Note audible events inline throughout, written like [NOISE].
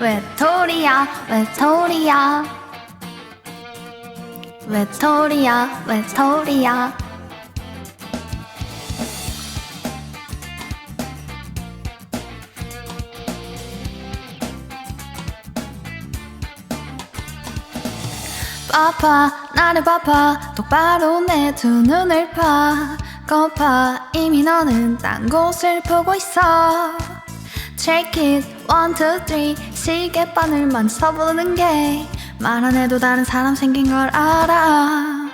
외톨이야? 외톨이야? 외톨이야? 외톨이야? 바빠 나를 바빠 똑바로 내 두 눈을 봐. 거봐 이미 너는 딴 곳을 보고 있어 Check it. One two three. 시계바늘만 서보는 게 말 안 해도 다른 사람 생긴 걸 알아.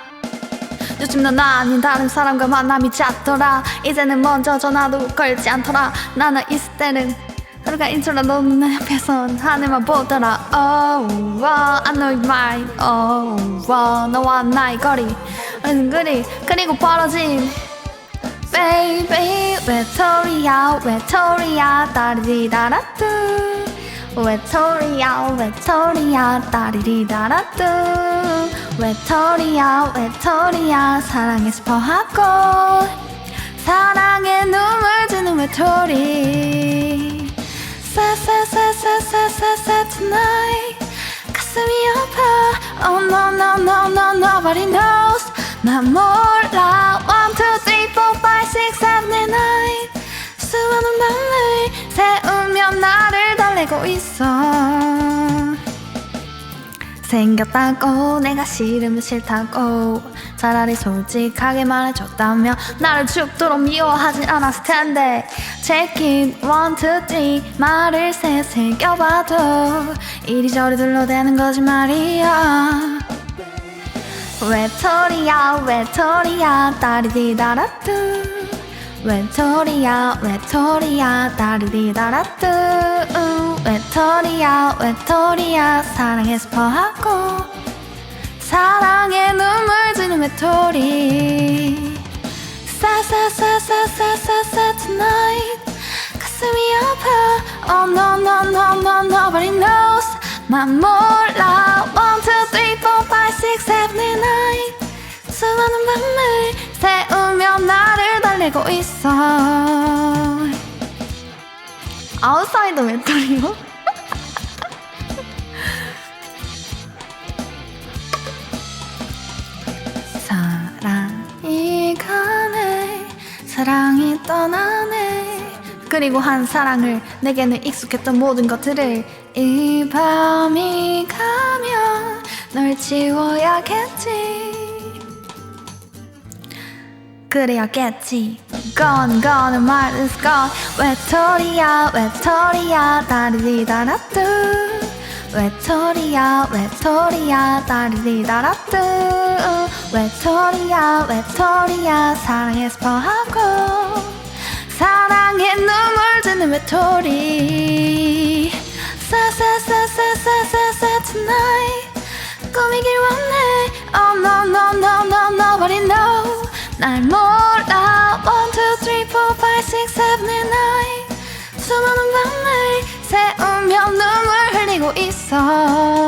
요즘 넌 아닌 다른 사람과 만남이 잦더라. 이제는 먼저 전화도 걸지 않더라. 나는 있을 때는 하루가 인처라 너는 내 옆에선 하늘만 보더라. Oh, wow, I know you mine. Oh, wow, 너와 나의 거리. 은근히 그리고 벌어진 외톨이야 외톨이야 따리디다라뚜 외톨이야 외톨이야 따리디다라뚜 외톨이야 외톨이야 사랑에 스포하고. 사랑에 눈물 주는 외톨이 싸싸싸싸싸싸싸 tonight. 가슴이 아파. Oh no no no no nobody knows. 난 몰라 달래고 있어. 생겼다고 내가 싫으면 싫다고 차라리 솔직하게 말해줬다면 나를 죽도록 미워하진 않았을 텐데. Check it one two three 말을 새 새겨봐도 이리저리 둘러대는 거짓말이야. 외톨이야 외톨이야 따리디다라뚜 외톨이야 외톨이야 다리디다라뚜 외톨이야 외톨이야 사랑해 스퍼하고. 사랑에 눈물 지는 외톨이 싸싸싸싸싸싸싸 tonight. 가슴이 아파. Oh no no no no nobody knows. 난 몰라. 1, 2, 3, 4, 5, 6, 7, 8, 9 달래고 있어. 아웃사이더 외톨이요? [LAUGHS] 사랑이 가네 사랑이 떠나네. 그리고 한 사랑을 내게는 익숙했던 모든 것들을 이 밤이 가면 널 지워야겠지 그래야겠지. Gone is gone 외톨이야 외톨이야 다리디다라뚜. 외톨이야 외톨이야 다리디다라뚜. 외톨이야 외톨이야 사랑에 스포하고. 사랑에 눈물 주는 외톨이. 싸싸싸싸싸싸싸 tonight. 꾸미길 원해 날 몰라 One two three four five six seven eight nine 수많은 밤을 새우며 눈물 흘리고 있어